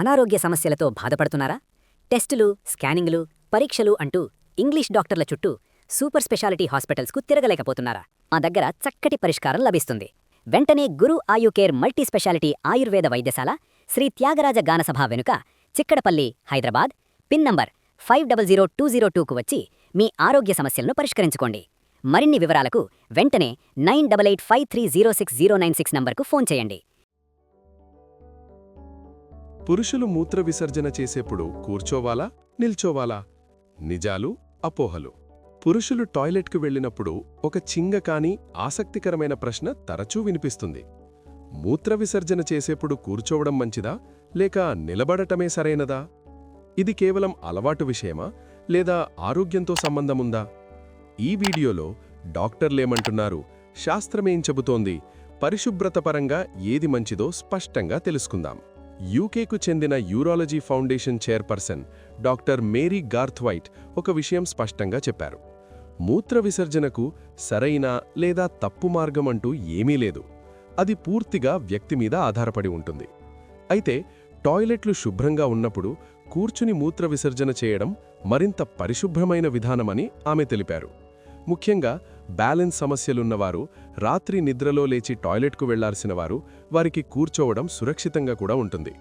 అనారోగ్య సమస్యలతో బాధపడుతున్నారా? టెస్టులు స్కానింగ్లు పరీక్షలు అంటూ ఇంగ్లీష్ డాక్టర్ల చుట్టూ సూపర్ స్పెషాలిటీ హాస్పిటల్స్కు తిరగలేకపోతున్నారా? మా దగ్గర చక్కటి పరిష్కారం లభిస్తుంది. వెంటనే గురు ఆయుకేర్ మల్టీ స్పెషాలిటీ ఆయుర్వేద వైద్యశాల శ్రీ త్యాగరాజ గానసభ వెనుక Chikkadpally Hyderabad pin number five double zero two zero టూకు వచ్చి మీ ఆరోగ్య సమస్యలను పరిష్కరించుకోండి. మరిన్ని వివరాలకు వెంటనే nine double eight five three zero six zero nine six నంబర్కు ఫోన్ చేయండి. పురుషులు మూత్ర విసర్జన చేసేప్పుడు కూర్చోవాలా నిల్చోవాలా? నిజాలు అపోహలు. పురుషులు టాయిలెట్కు వెళ్ళినప్పుడు ఒక చింగ కాని ఆసక్తికరమైన ప్రశ్న తరచూ వినిపిస్తుంది. మూత్ర విసర్జన చేసేప్పుడు కూర్చోవడం మంచిదా లేక నిలబడటమే సరైనదా? ఇది కేవలం అలవాటు విషయమా లేదా ఆరోగ్యంతో సంబంధముందా? ఈ వీడియోలో డాక్టర్లేమంటున్నారు శాస్త్రమేం చెబుతోంది పరిశుభ్రతపరంగా ఏది మంచిదో స్పష్టంగా తెలుసుకుందాం. యూకేకు చెందిన urology foundation chairperson doctor Mary Garthwaite ఒక విషయం స్పష్టంగా చెప్పారు. మూత్ర విసర్జనకు సరైన లేదా తప్పు మార్గం అంటూ ఏమీ లేదు. అది పూర్తిగా వ్యక్తి మీద ఆధారపడి ఉంటుంది. అయితే టాయిలెట్లు శుభ్రంగా ఉన్నప్పుడు కూర్చుని మూత్ర విసర్జన చేయడం మరింత పరిశుభ్రమైన విధానమని ఆమె తెలిపారు. ముఖ్యంగా బ్యాలెన్స్ సమస్యలున్నవారు రాత్రి నిద్రలో లేచి టాయిలెట్కు వెళ్ళాల్సిన వారు వారికి కూర్చోవడం సురక్షితంగా కూడా ఉంటుంది.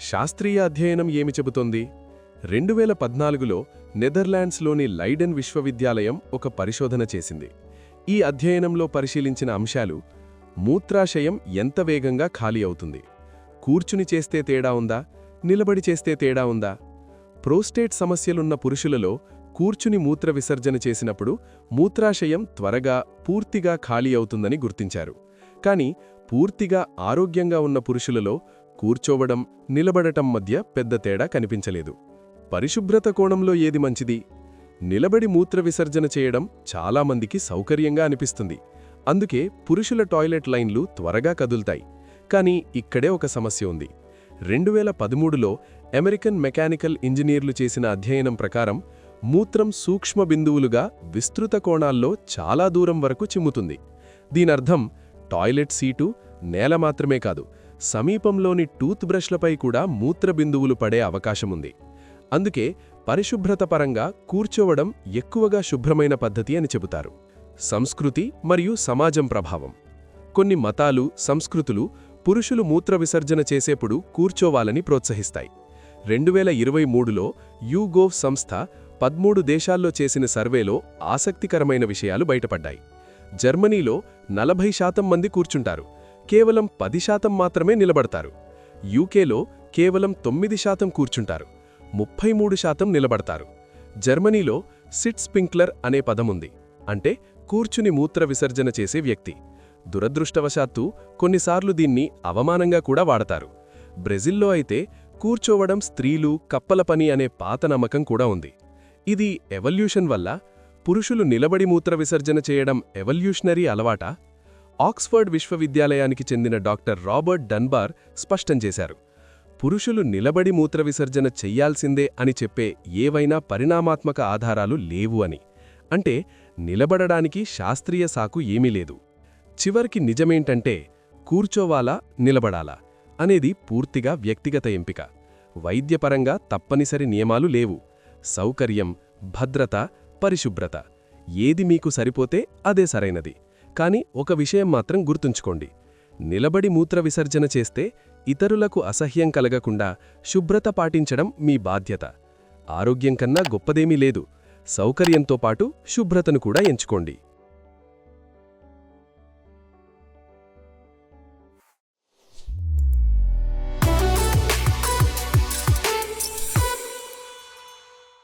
శాస్త్రీయ అధ్యయనం ఏమి చెబుతోంది? రెండు వేల పద్నాలుగులో నెదర్లాండ్స్లోని లైడెన్ విశ్వవిద్యాలయం ఒక పరిశోధన చేసింది. ఈ అధ్యయనంలో పరిశీలించిన అంశాలు మూత్రాశయం ఎంత వేగంగా ఖాళీ అవుతుంది? కూర్చుని చేస్తే తేడా ఉందా? నిలబడి చేస్తే తేడా ఉందా? ప్రోస్టేట్ సమస్యలున్న పురుషులలో కూర్చుని మూత్ర విసర్జన చేసినప్పుడు మూత్రాశయం త్వరగా పూర్తిగా ఖాళీ అవుతుందని గుర్తించారు. కాని పూర్తిగా ఆరోగ్యంగా ఉన్న పురుషులలో కూర్చోవడం నిలబడటం మధ్య పెద్ద తేడా కనిపించలేదు. పరిశుభ్రత కోణంలో ఏది మంచిది? నిలబడి మూత్ర విసర్జన చేయడం చాలామందికి సౌకర్యంగా అనిపిస్తుంది. అందుకే పురుషుల టాయిలెట్ లైన్లు త్వరగా కదులుతాయి. కానీ ఇక్కడే ఒక సమస్య ఉంది. రెండు వేల పదమూడులో అమెరికన్ మెకానికల్ ఇంజనీర్లు చేసిన అధ్యయనం ప్రకారం మూత్రం సూక్ష్మ బిందువులుగా విస్తృత కోణాల్లో చాలా దూరం వరకు చిమ్ముతుంది. దీనర్థం టాయిలెట్ సీటు నేల మాత్రమే కాదు సమీపంలోని టూత్ బ్రష్లపై కూడా మూత్ర బిందువులు పడే అవకాశముంది. అందుకే పరిశుభ్రత పరంగా కూర్చోవడం ఎక్కువగా శుభ్రమైన పద్ధతి అని చెబుతారు. సంస్కృతి మరియు సమాజం ప్రభావం. కొన్ని మతాలు సంస్కృతులు పురుషులు మూత్ర విసర్జన చేసేప్పుడు కూర్చోవాలని ప్రోత్సహిస్తాయి. రెండు వేల ఇరవై మూడులో యూగోవ్ సంస్థ పద్మూడు దేశాల్లో చేసిన సర్వేలో ఆసక్తికరమైన విషయాలు బయటపడ్డాయి. జర్మనీలో నలభై శాతం మంది కూర్చుంటారు. కేవలం పది శాతం మాత్రమే నిలబడతారు. యూకేలో కేవలం తొమ్మిది శాతం కూర్చుంటారు. ముప్పై మూడు శాతం నిలబడతారు. జర్మనీలో సిట్ స్పింక్లర్ అనే పదముంది. అంటే కూర్చుని మూత్ర విసర్జన చేసే వ్యక్తి. దురదృష్టవశాత్తు కొన్నిసార్లు దీన్ని అవమానంగా కూడా వాడతారు. బ్రెజిల్లో అయితే కూర్చోవడం స్త్రీలు కప్పల పని అనే పాత నమ్మకం కూడా ఉంది. ఇది ఎవల్యూషన్ వల్ల పురుషులు నిలబడి మూత్ర విసర్జన చేయడం ఎవల్యూషనరీ అలవాట? ఆక్స్ఫర్డ్ విశ్వవిద్యాలయానికి చెందిన డాక్టర్ రాబర్ట్ డన్బార్ స్పష్టం చేశారు. పురుషులు నిలబడి మూత్ర విసర్జన చెయ్యాల్సిందే అని చెప్పే ఏవైనా పరిణామాత్మక ఆధారాలు లేవు అని. అంటే నిలబడడానికి శాస్త్రీయ సాకు ఏమీ లేదు. చివరికి నిజమేంటంటే కూర్చోవాలా నిలబడాలా అనేది పూర్తిగా వ్యక్తిగత ఎంపిక. వైద్యపరంగా తప్పనిసరి నియమాలు లేవు. సౌకర్యం భద్రత పరిశుభ్రత. ఏది మీకు సరిపోతే అదే సరైనది. కాని ఒక విషయం మాత్రం గుర్తుంచుకోండి. నిలబడి మూత్ర విసర్జన చేస్తే ఇతరులకు అసహ్యం కలగకుండా శుభ్రత పాటించడం మీ బాధ్యత. ఆరోగ్యం కన్నా గొప్పదేమీ లేదు. సౌకర్యంతో పాటు శుభ్రతను కూడా ఎంచుకోండి.